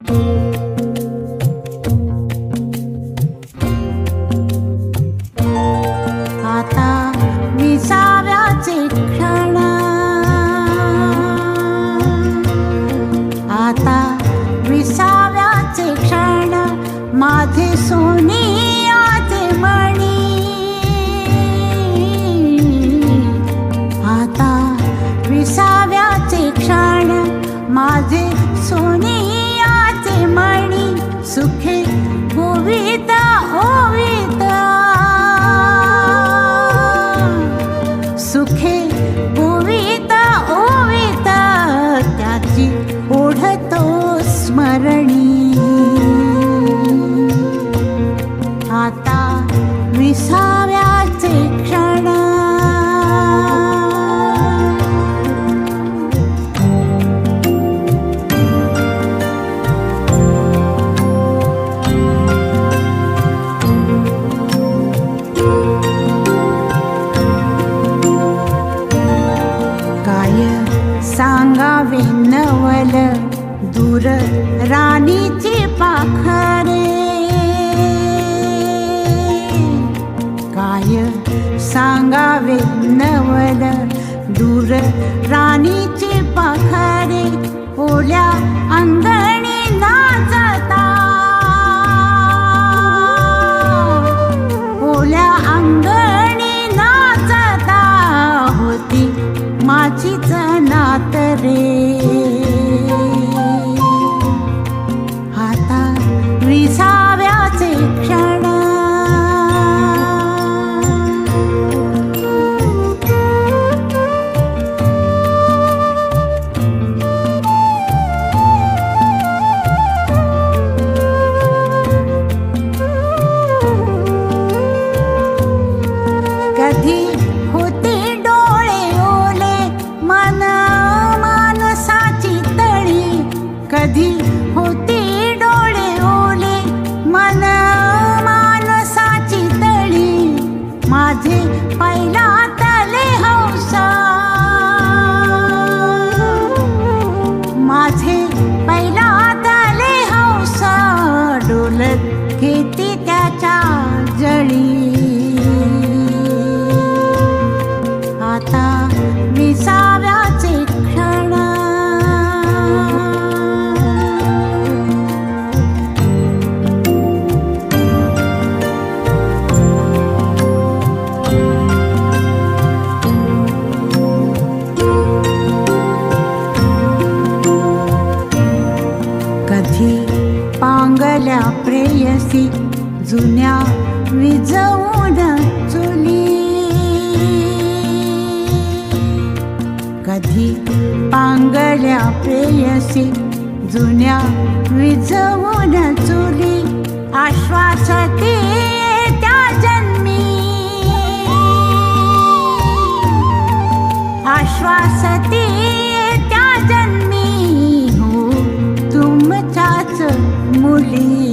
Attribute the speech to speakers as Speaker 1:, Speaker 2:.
Speaker 1: आता विसाव्याचे क्षण. आता विसाव्याचे क्षण. माझे सोनियाचे मणी. आता विसाव्याचे क्षण. माझे सोनी मणी सुखे होविता ओविता सुखे होविता ओविता त्याची ओढतो स्मरणी. आता विसाव्याचे सांगावे नवल दूर राणीची पाखरे. काय सांगावे नवल दूर राणीची पाखरे. ओल्या होते डोळे ओले मन मानसाची तळी. माझे पहिला तले हौसा. माझे पहिला तले हौसा. डोलत घेते त्याच्या जळी. कधी पांगल्या प्रेयसी जुन्या विजवून चुली. कधी पांगल्या प्रेयसी जुन्या विजवून चुली. आश्वासते त्या जन्मी. आश्वासते 木里。